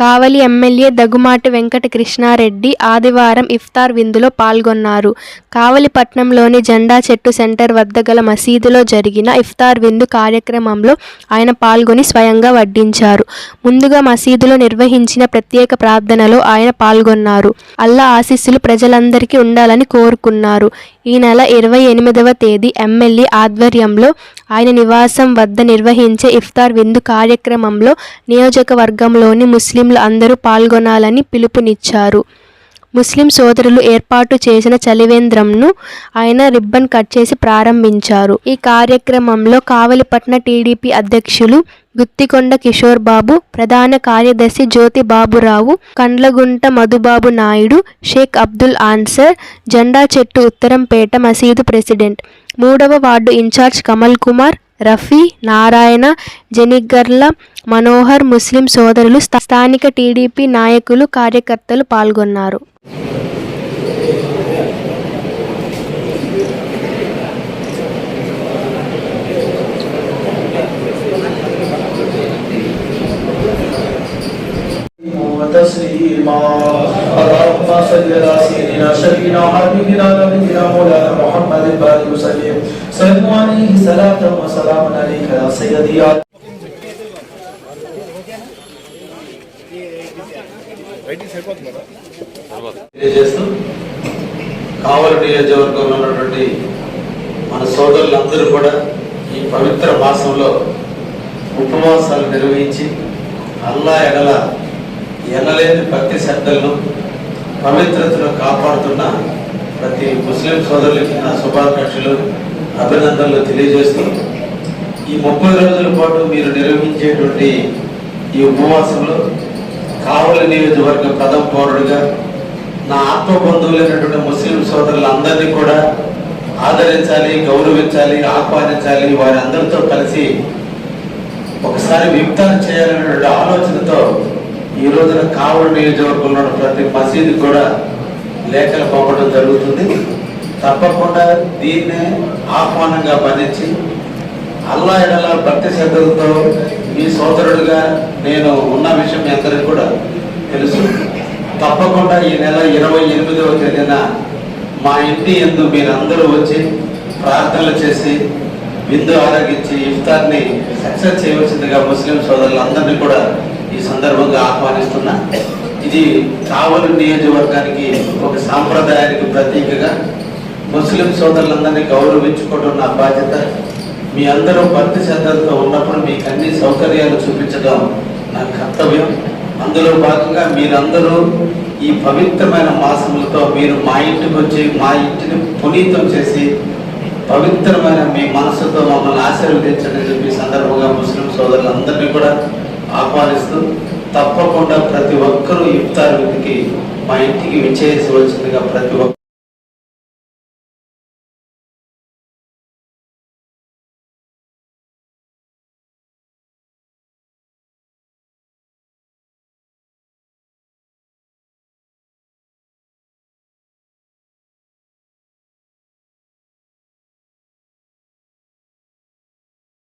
కావలి MLA Daggumati Venkata Krishnareddy ఆదివారం ఇఫ్తార్ విందులో పాల్గొన్నారు. కావలిపట్నంలోని జెండా చెట్టు సెంటర్ వద్ద గల మసీదులో జరిగిన ఇఫ్తార్ విందు కార్యక్రమంలో ఆయన పాల్గొని స్వయంగా వడ్డించారు. ముందుగా మసీదులో నిర్వహించిన ప్రత్యేక ప్రార్థనలో ఆయన పాల్గొన్నారు. అల్లా ఆశీస్సులు ప్రజలందరికీ ఉండాలని కోరుకున్నారు. ఈ నెల ఇరవై ఎనిమిదవ తేదీ ఎమ్మెల్యే ఆధ్వర్యంలో ఆయన నివాసం వద్ద నిర్వహించే ఇఫ్తార్ విందు కార్యక్రమంలో నియోజకవర్గంలోని ముస్లిం కార్యక్రమంలో అందరూ పాల్గొనాలని పిలుపునిచ్చారు. ముస్లిం సోదరులు ఏర్పాటు చేసిన చలివేంద్రంను ఆయన రిబ్బన్ కట్ చేసి ప్రారంభించారు. ఈ కార్యక్రమంలో కావలిపట్న టీడీపీ అధ్యక్షులు గుత్తికొండ కిషోర్ బాబు ప్రధాన కార్యదర్శి జ్యోతి బాబురావు కండ్లగుంట మధుబాబు నాయుడు షేక్ అబ్దుల్ ఆన్సర్ జెండా చెట్టు ఉత్తరంపేట మసీదు ప్రెసిడెంట్. మూడవ ward incharge Kamal Kumar Rafi Narayana Janigarla Manohar Muslim సోదరులు స్థానిక టీడీపీ నాయకులు కార్యకర్తలు పాల్గొన్నారు. وتسليما اللهم صل على سيدنا شفينا حبيبنا نبينا مولانا محمد بارك وسلم سلموا عليه صلاة وسلام عليك يا سيدي يا తెలియజేస్తూ కావలి నియోజకవర్గంలో ఉన్నటువంటి మన సోదరులందరూ కూడా ఈ పవిత్ర మాసంలో ఉపవాసాలు నిర్వహించి అల్లా ఎడల ఎనలేని భక్తి శ్రద్ధలను పవిత్రతను కాపాడుతున్న ప్రతి ముస్లిం సోదరులకి నా శుభాకాంక్షలు అభినందనలు తెలియజేస్తూ ఈ ముప్పై రోజుల పాటు మీరు నిర్వహించేటువంటి ఈ ఉపవాసంలో కావలి నియోజకవర్గ ప్రథమ పౌరుడిగా నా ఆత్మ బంధువులైనటువంటి ముస్లిం సోదరులందరినీ కూడా ఆదరించాలి గౌరవించాలి ఆహ్వానించాలి వారి అందరితో కలిసి ఒకసారి విప్తారం చేయాలనేటువంటి ఆలోచనతో ఈ రోజున కావలి నియోజకవర్గంలో ప్రతి మసీదు కూడా లేఖలు పంపడం జరుగుతుంది. తప్పకుండా దీన్నే ఆహ్వానంగా భరించి అల్లా ఎడల భక్తి శ్రద్ధలతో మీ సోదరుడిగా నేను ఉన్న విషయం మీ అందరికీ కూడా తెలుసు. తప్పకుండా ఈ నెల ఇరవై ఎనిమిదవ తేదీన మా ఇంటి ఎందు మీరందరూ వచ్చి ప్రార్థనలు చేసి విందు ఆరగించి ఇఫ్తార్ని సక్సెస్ చేయవలసిందిగా ముస్లిం సోదరులందరినీ కూడా ఈ సందర్భంగా ఆహ్వానిస్తున్నా. ఇది కావలి నియోజకవర్గానికి ఒక సాంప్రదాయానికి ప్రతీకగా ముస్లిం సోదరులందరినీ గౌరవించుకోవడం నా బాధ్యత. మీ అందరూ భక్తి శ్రద్ధలతో ఉన్నప్పుడు మీకు అన్ని సౌకర్యాలు చూపించడం నా కర్తవ్యం. అందులో భాగంగా మీరందరూ ఈ పవిత్రమైన మాసములతో మీరు మా ఇంటికి వచ్చి మా ఇంటిని పునీతం చేసి పవిత్రమైన మీ మనసుతో మమ్మల్ని ఆశీర్వదించండి చెప్పి సందర్భంగా ముస్లిం సోదరులందరినీ కూడా ఆహ్వానిస్తూ తప్పకుండా ప్రతి ఒక్కరూ ఇఫ్తార్ విధికి మా ఇంటికి విచ్చేయవలసిందిగా ప్రతి ఒక్క